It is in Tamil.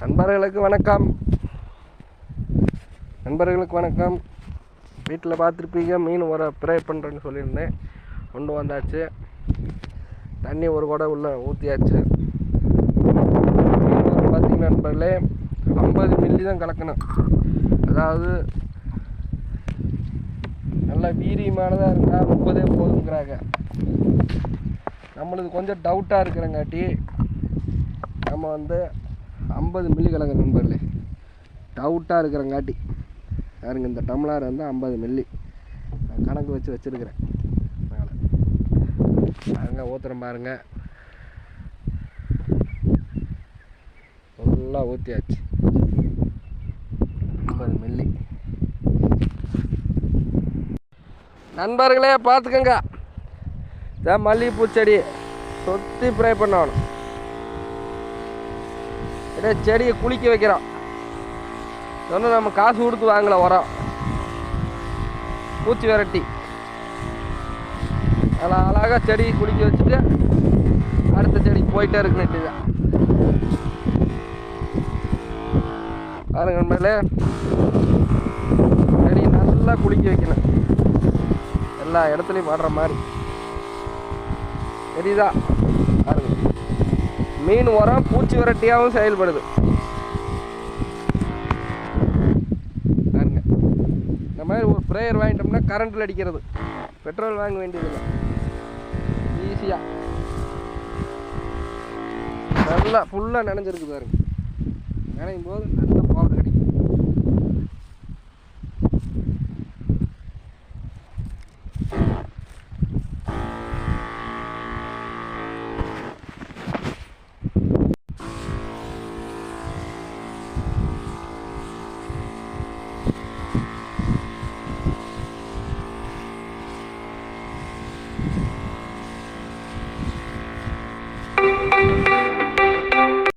நண்பர்களுக்கு வணக்கம். நண்பர்களுக்கு வணக்கம். வீட்டில் பார்த்துருப்பீங்க மீன் ஒரு ப்ரே பண்ணுறேன்னு சொல்லியிருந்தேன். கொண்டு வந்தாச்சு. தண்ணி ஒரு குடம் உள்ள ஊற்றியாச்சு பார்த்தீங்கன்னா நண்பர்களே ஐம்பது மில்லி தான் கலக்கணும். அதாவது நல்லா வீரியமானதாக இருந்தால் முப்பதே போதுங்கிறாங்க. நம்மளுக்கு கொஞ்சம் டவுட்டாக இருக்கிறங்காட்டி நம்ம வந்து ஐம்பது மில்லி கலங்க நண்பர்களே. டவுட்டாக இருக்கிறங்காட்டி. யாருங்க இந்த டம்ளர் வந்து ஐம்பது மில்லி. நான் கணக்கு வச்சு வச்சுருக்கிறேன். மேலே பாருங்க ஊற்றுறேன் பாருங்க. ஃபுல்லாக ஊற்றியாச்சு ஐம்பது மில்லி. நண்பர்களே பார்த்துக்கங்க. இதான் மல்லிகைப்பூ செடி. சொத்தி ப்ரை பண்ணணும். இதே செடியை குளிக்க வைக்கிறோம் ஒன்றும் நம்ம காசு கொடுத்து வாங்கல உரம். பூச்சி விரட்டி. அதில் அழகாக செடியை குளிக்க வச்சுட்டு அடுத்த செடிக்கு போயிட்டே இருக்கு நெட்டுதான் பாருங்க நண்பர்களே செடி நல்லா குளிக்க வைக்கணும். எல்லா இடத்துலையும் மாடுற மாதிரி. தெரியுதா? பாருங்க. மீன் உரம் பூச்சி விரட்டியாகவும் செயல்படுது. பாருங்க இந்த மாதிரி ஒரு ப்ரேயர் வாங்கிட்டோம்னா கரண்ட்டில் அடிக்கிறது. பெட்ரோல் வாங்க வேண்டியதில்லை. ஈஸியாக நல்லா ஃபுல்லாக நினைஞ்சிருக்கு பாருங்க. நினையும் போது நல்ல பவர் கிடைக்கும்.